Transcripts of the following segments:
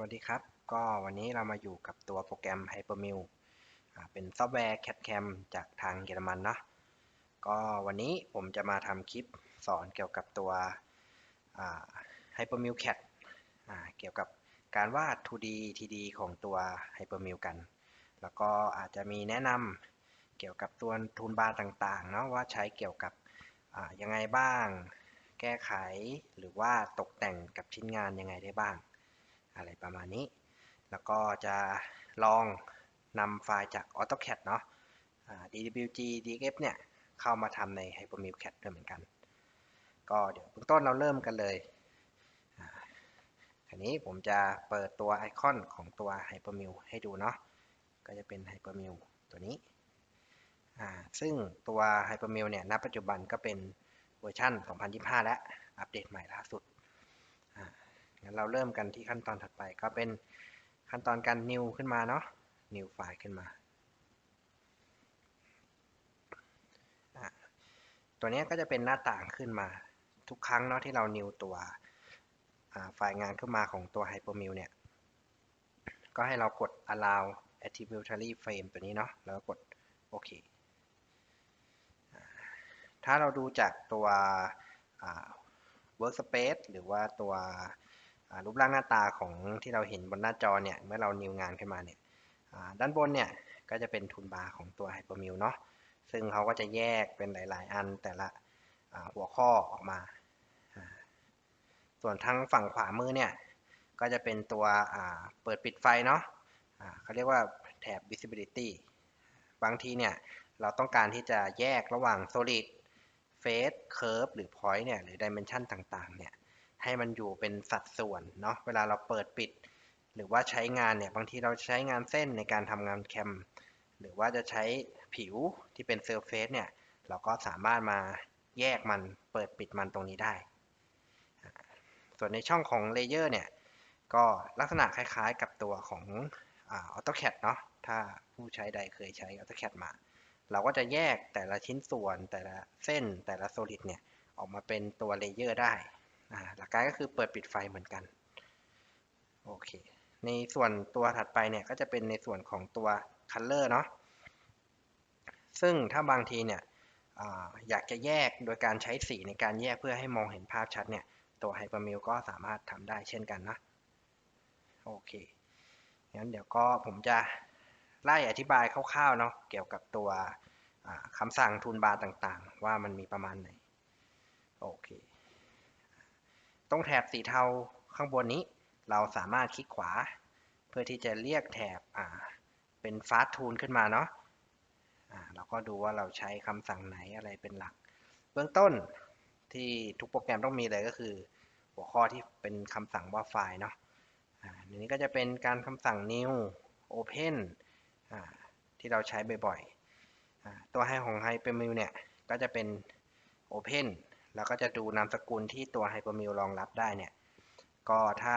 วัสดีครับ ก็วันนี้เรามาอยู่กับตัวโปรแกรม Hypermill เป็นซอฟต์แวร์ CAD-CAM จากทางเยอรมันเนาะก็วันนี้ผมจะมาทำคลิปสอนเกี่ยวกับตัว Hypermill CAD เกี่ยวกับการวาด 2D 3D ของตัว Hypermill กัน แล้วก็อาจจะมีแนะนำเกี่ยวกับตัวทูลบาร์ต่างๆเนาะว่าใช้เกี่ยวกับยังไงบ้าง แก้ไขหรือว่าตกแต่งกับชิ้นงานยังไงได้บ้าง อะไรประมาณนี้ แล้วก็จะลองนำไฟล์จาก AutoCAD เนาะ DWG DF เนี่ยเข้ามาทำใน Hypermill CAD ด้วยเหมือนกัน ก็เดี๋ยวเบื้องต้นเราเริ่มกันเลยอ่าอันนี้ผมจะเปิดตัวไอคอนของตัว Hypermill ให้ดูเนาะ ก็จะเป็น Hypermill ตัวนี้ ซึ่งตัว Hypermill เนี่ย ณ ปัจจุบันก็เป็นเวอร์ชัน2025 และอัปเดตใหม่ล่าสุด งั้นเราเริ่มกันที่ขั้นตอนถัดไปก็เป็นขั้นตอนการ new ขึ้นมาเนาะ new ไฟล์ขึ้นมา ตัวนี้ก็จะเป็นหน้าต่างขึ้นมา ทุกครั้งเนาะที่เรา new ตัวไฟล์งานขึ้นมาของตัว Hypermill เนี่ย ก็ให้เรากด allow attributary frame ตัวนี้เนาะ แล้วก็กดโอเค ถ้าเราดูจากตัว workspace หรือว่าตัว รูปร่างหน้าตาของที่เราเห็นบนหน้าจอเนี่ยเมื่อเรานิวงานขึ้นมาเนี่ยด้านบนเนี่ยก็จะเป็นทูลบาร์ของตัว Hypermill เนาะซึ่งเขาก็จะแยกเป็นหลาย ๆ อันแต่ละหัวข้อออกมา ส่วนทางฝั่งขวามือเนี่ยก็จะเป็นตัวเปิดปิดไฟเนาะเขาเรียกว่าแถบ visibility บางทีเนี่ยเราต้องการที่จะแยกระหว่าง solid face curve หรือ point เนี่ยหรือ dimension ต่าง ๆ เนี่ย ให้มันอยู่เป็นสัดส่วนเนาะเวลาเราเปิดปิด หรือว่าใช้งานเนี่ยบางทีเราใช้งานเส้นในการทำงานแคม หรือว่าจะใช้ผิวที่เป็น surface เนี่ยเราก็สามารถมาแยกมันเปิดปิดมันตรงนี้ได้ ส่วนในช่องของ layer เนี่ยก็ลักษณะคล้ายๆกับตัวของอ AutoCAD เนาะถ้าผู้ใช้ใดเคยใช้ AutoCAD มา เราก็จะแยกแต่ละชิ้นส่วนแต่ละเส้นแต่ละ solid เนี่ยออกมาเป็นตัว layer ได้ หลักการก็คือเปิดปิดไฟเหมือนกัน โอเค ในส่วนตัวถัดไปเนี่ยก็จะเป็นในส่วนของตัว color เนาะ ซึ่งถ้าบางทีเนี่ยออยากจะแยกโดยการใช้สีในการแยกเพื่อให้มองเห็นภาพชัดเนี่ย ตัว Hypermill ก็สามารถทำได้เช่นกันนะ โอเค งั้นเดี๋ยวก็ผมจะไล่อธิบายคร่าวๆเนาะเกี่ยวกับตัวคำสั่งทูลบาร์ต่างๆ ว่ามันมีประมาณไหน โอเค ตรงแถบสีเทาข้างบนนี้ เราสามารถคลิกขวา เพื่อที่จะเรียกแถบอ่าเป็น fast tool ขึ้นมาเนาะอ่าเราก็ดูว่าเราใช้คำสั่งไหนอะไรเป็นหลัก เบื้องต้นที่ทุกโปรแกรมต้องมีเลยก็คือ หัวข้อที่เป็นคำสั่งว่าไฟล์เนาะอ่าอันนี้ก็จะเป็นการคำสั่ง new open อ่าที่เราใช้บ่อยๆตัวให้ของ Hypermill เนี่ย ก็จะเป็น open แล้วก็จะดูนามสกุลที่ตัว Hypermill รองรับได้เนี่ย ก็ถ้า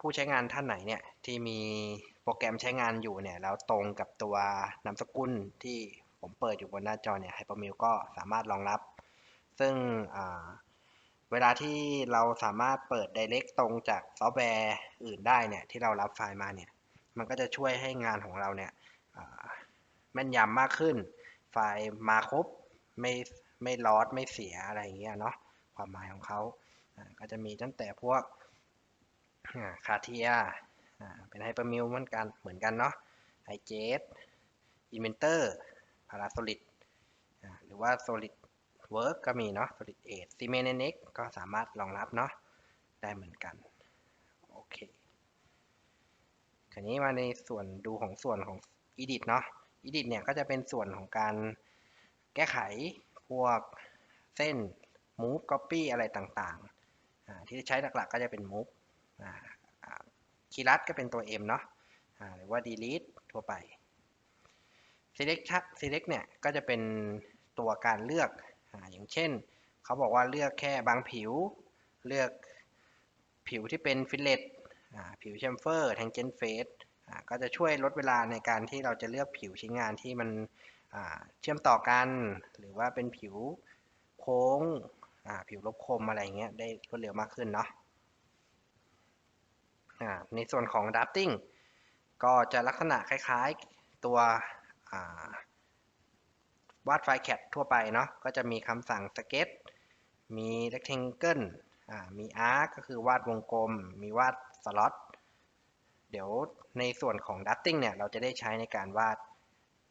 ผู้ใช้งานท่านไหนเนี่ยที่มีโปรแกรมใช้งานอยู่เนี่ยแล้วตรงกับตัวนามสกุลที่ผมเปิดอยู่บนหน้าจอเนี่ย Hypermill ก็สามารถรองรับ ซึ่งเวลาที่เราสามารถเปิด Direct ตรงจากซอฟต์แวร์อื่นได้เนี่ยที่เรารับไฟล์มาเนี่ยมันก็จะช่วยให้งานของเราเนี่ยแม่นยำมากขึ้น ไฟล์มาครบ ไม่ไม่ลอสไม่เสียอะไรอย่างเงี้ยเนาะความหมายของเขาก็จะมีตั้งแต่พวกคาเทียเป็นไฮเปอร์มิลเหมือนกันเหมือนกันเนาะไฮเจสอินเวนเตอร์พาราโซลิดหรือว่าโซลิดเวิร์กก็มีเนาะโซลิดเอทซีเมนเน็กก็สามารถรองรับเนาะได้เหมือนกันโอเคทีนี้มาในส่วนดูของส่วนของ Edit เนาะ Edit เนี่ยก็จะเป็นส่วนของการ แก้ไขพวกเส้น move copy อะไรต่างๆ ที่ใช้หลักๆก็จะเป็น move คีย์ลัดก็เป็นตัว M เนาะหรือว่า delete ทั่วไป select select เนี่ยก็จะเป็นตัวการเลือกอย่างเช่น เขาบอกว่าเลือกแค่บางผิว เลือกผิวที่เป็น fillet ผิว chamfer tangent face ก็จะช่วยลดเวลาในการที่เราจะเลือกผิวชิ้นงานที่มัน เชื่อมต่อกัน หรือว่าเป็นผิวโค้งผิวลบคมอะไรเงี้ยได้รวดเร็วมากขึ้นเนาะในส่วนของ drafting ก็จะลักษณะคล้ายๆตัววาดไฟล์ CAD ทั่วไปเนาะก็จะมีคำสั่ง sketch มี rectangle มี arc ก็คือวาดวงกลม มีวาด slot เดี๋ยวในส่วนของ drafting เนี่ยเราจะได้ใช้ในการวาด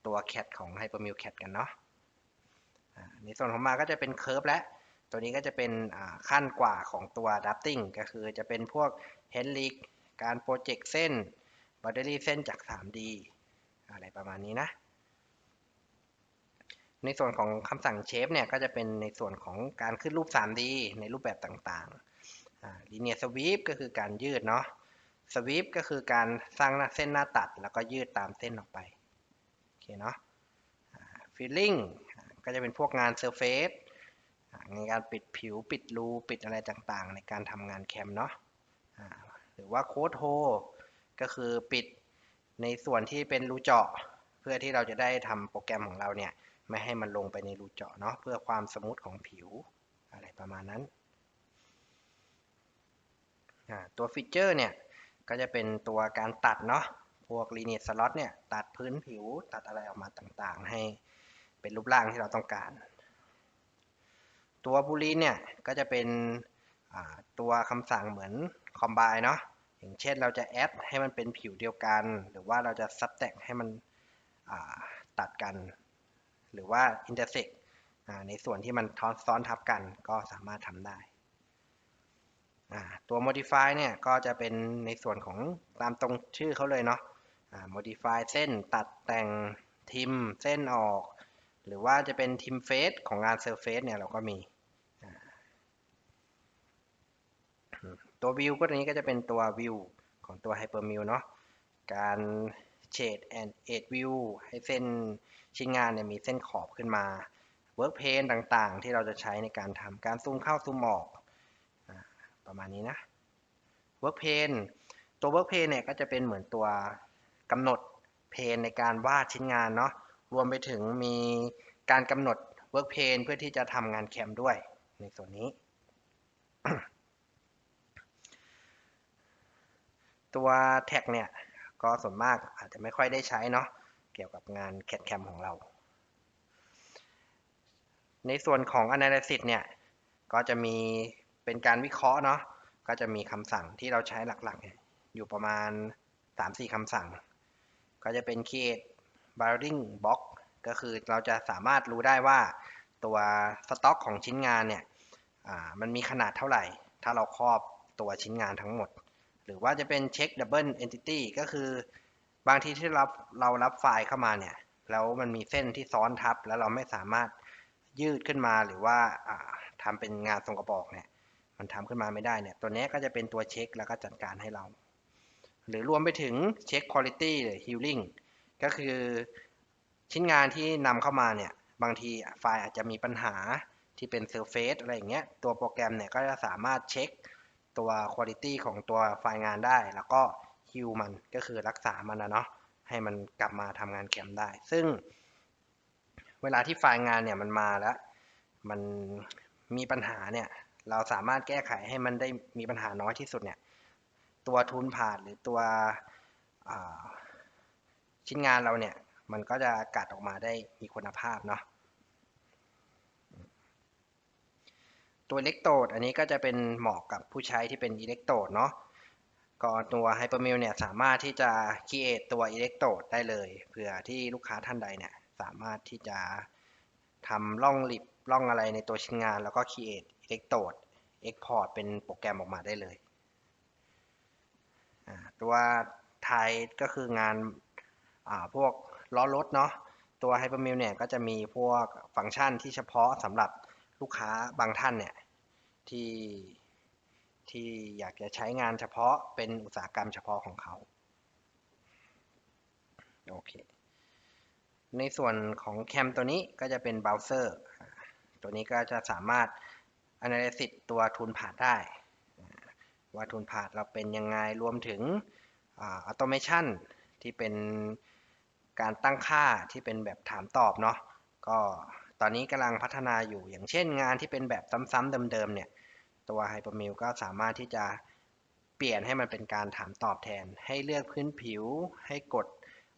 ตัว CAD ของ Hypermill CAD กันเนาะในส่วนของมาก็จะเป็น curve และ ตัวนี้ก็จะเป็นขั้นกว่าของตัว drafting ก็คือจะเป็นพวก helix การโปรเจกต์เส้น boundary เส้นจาก 3D อะไรประมาณนี้นะ ในส่วนของคำสั่ง shape เนี่ยก็จะเป็นในส่วนของการขึ้นรูป 3D ในรูปแบบต่างๆอ่า linear sweep ก็คือการยืดเนาะ sweep ก็คือการสร้างเส้นหน้าตัดแล้วก็ยืดตามเส้นออกไป เคเนาะอ่า filling อ่าก็จะเป็นพวกงาน surface อ่าในการปิดผิวปิดรูปิดอะไรต่างๆ ในการทำงานแคมเนาะหรือว่า code hole ก็คือปิดในส่วนที่เป็นรูเจาะ เพื่อที่เราจะได้ทำโปรแกรมของเราเนี่ยไม่ให้มันลงไปในรูเจาะเนาะเพื่อความสมูทของผิวอะไรประมาณนั้น ตัวฟีเจอร์เนี่ยก็จะเป็นตัวการตัดเนาะ พวก linear slot เนี่ยตัดพื้นผิวตัดอะไรออกมาต่างๆ ให้เป็นรูปร่างที่เราต้องการ ตัวบูลีนเนี่ยก็จะเป็นตัวคำสั่งเหมือน combine เนาะอย่างเช่นเราจะ add ให้มันเป็นผิวเดียวกัน หรือว่าเราจะ subtract ให้มันตัดกัน หรือว่า intersect อ่าในส่วนที่มันซ้อนทับกันก็สามารถทำได้ตัว modify เนี่ยก็จะเป็นในส่วนของตามตรงชื่อเขาเลยเนาะ modify เส้นตัดแต่งทิมเส้นออก หรือว่าจะเป็นทิมเฟสของงาน surface เนี่ยเราก็มี ตัว view ก็ตัวนี้ก็จะเป็นตัว view ของตัว hypermill เนาะการ shade and edge view ให้เส้นชิ้นงานเนี่ยมีเส้นขอบขึ้นมา work plane ต่างๆ ที่เราจะใช้ในการทำการซูมเข้าซูมออกประมาณนี้นะ work plane ตัว work plane เนี่ยก็จะเป็นเหมือนตัว กำหนดเพนในการวาดชิ้นงานเนาะรวมไปถึงมีการกำหนด work plane เพื่อที่จะทำงานแคมด้วยในส่วนนี้ ตัวแท็กเนี่ย ก็ส่วนมากอาจจะไม่ค่อยได้ใช้เนาะเกี่ยวกับงานแคดแคมของเรา ในส่วนของ Analysis เนี่ย ก็จะมีเป็นการวิเคราะห์เนาะก็จะมีคำสั่งที่เราใช้หลักๆ อยู่ประมาณ 3-4คำสั่ง ก็จะเป็น create bounding box ก็คือเราจะสามารถรู้ได้ว่าตัวสต็อกของชิ้นงานเนี่ยมันมีขนาดเท่าไหร่ ถ้าเราครอบตัวชิ้นงานทั้งหมด หรือว่าจะเป็น check double entity ก็คือบางทีที่เราเรารับไฟล์เข้ามาเนี่ยแล้วมันมีเส้นที่ซ้อนทับ แล้วเราไม่สามารถยืดขึ้นมาหรือว่าทำเป็นงานทรงกระบอกเนี่ยมันทำขึ้นมาไม่ได้เนี่ยตัวนี้ก็จะเป็นตัวเช็คแล้วก็จัดการให้เรา หรือรวมไปถึงเช็คคุณ i t y หรือ healing ก็คือชิ้นงานที่นำเข้ามาเนี่ย บางทีไฟล์อาจจะมีปัญหาที่เป็น surface อะไรอย่างเงี้ย ตัวโปรแกรมเนี่ยก็จะสามารถเช็คตัวคุณ i t y ของตัวไฟล์งานได้ แล้วก็ฮิวมันก็คือรักษามันนะเนาะให้มันกลับมาทำงานแคมได้ ซึ่ง เวลาที่ไฟล์งานเนี่ยมันมาแล้ว มันมีปัญหาเนี่ย เราสามารถแก้ไขให้มันได้มีปัญหาน้อยที่สุดเนี่ย ตัวทุนผ่านหรือตัวชิ้นงานเราเนี่ย มันก็จะกัดออกมาได้มีคุณภาพเนาะตัวอิเล็กโตดอันนี้ก็จะเป็นเหมาะกับผู้ใช้ที่เป็นอิเล็กโตดเนาะก็ตัว Hypermill เนี่ยสามารถที่จะ create ตัว electrode ได้เลยเผื่อที่ลูกค้าท่านใดเนี่ยสามารถที่จะทำร่องลิบร่องอะไรในตัวชิ้นงาน แล้วก็ create electrode export เป็นโปรแกรมออกมาได้เลย ตัวไทยก็คืองานพวกล้อรถเนาะตัว Hypermill เนี่ยก็จะมีพวกฟังก์ชันที่เฉพาะสำหรับลูกค้าบางท่านเนี่ยที่ที่อยากจะใช้งานเฉพาะเป็นอุตสาหกรรมเฉพาะของเขาโอเคในส่วนของแคมตัวนี้ก็จะเป็นเบราว์เซอร์ตัวนี้ก็จะสามารถ analysis ตัวทุนผ่านได้ ว่าทุนผ่านเราเป็นยังไงรวมถึง automation ที่เป็นการตั้งค่าที่เป็นแบบถามตอบเนาะก็ตอนนี้กำลังพัฒนาอยู่อย่างเช่นงานที่เป็นแบบซ้ำๆเดิมๆเนี่ยตัว Hypermill ก็สามารถที่จะเปลี่ยนให้มันเป็นการถามตอบแทน ให้เลือกพื้นผิวให้กด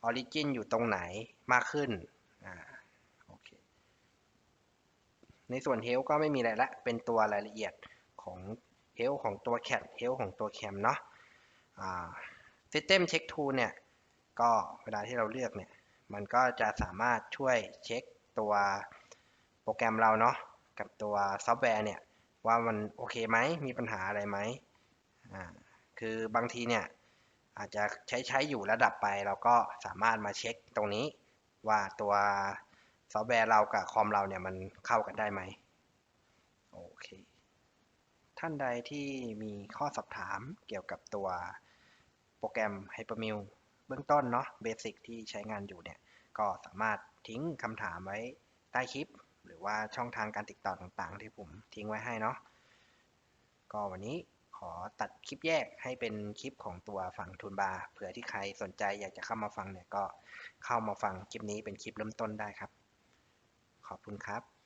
Origin อยู่ตรงไหนมากขึ้นอ่าโอเคในส่วน Health ก็ไม่มีอะไรละเป็นตัวรายละเอียดของ Health ของตัว Cat Health ของตัว Cam เนาะอ่า System Check Tool เนี่ยก็เวลาที่เราเลือกเนี่ยมันก็จะสามารถช่วยเช็คตัวโปรแกรมเราเนาะกับตัวซอฟต์แวร์เนี่ยว่ามันโอเคไหมมีปัญหาอะไรไหมอ่าคือบางทีเนี่ยอาจจะใช้ใช้อยู่ระดับไปเราก็สามารถมาเช็คตรงนี้ว่าตัวซอฟต์แวร์เรากับคอมเราเนี่ยมันเข้ากันได้ไหมโอเค ท่านใดที่มีข้อสอบถามเกี่ยวกับตัวโปรแกรม Hypermill เบื้องต้นเนาะเบสิกที่ใช้งานอยู่เนี่ย ก็สามารถทิ้งคำถามไว้ใต้คลิป หรือว่าช่องทางการติดต่อต่างๆ ที่ผมทิ้งไว้ให้เนาะก็วันนี้ขอตัดคลิปแยกให้เป็นคลิปของตัวฝั่งทุนบาร์เผื่อที่ใครสนใจอยากจะเข้ามาฟังเนี่ยก็เข้ามาฟังคลิปนี้เป็นคลิปเริ่มต้นได้ครับ ขอบคุณครับ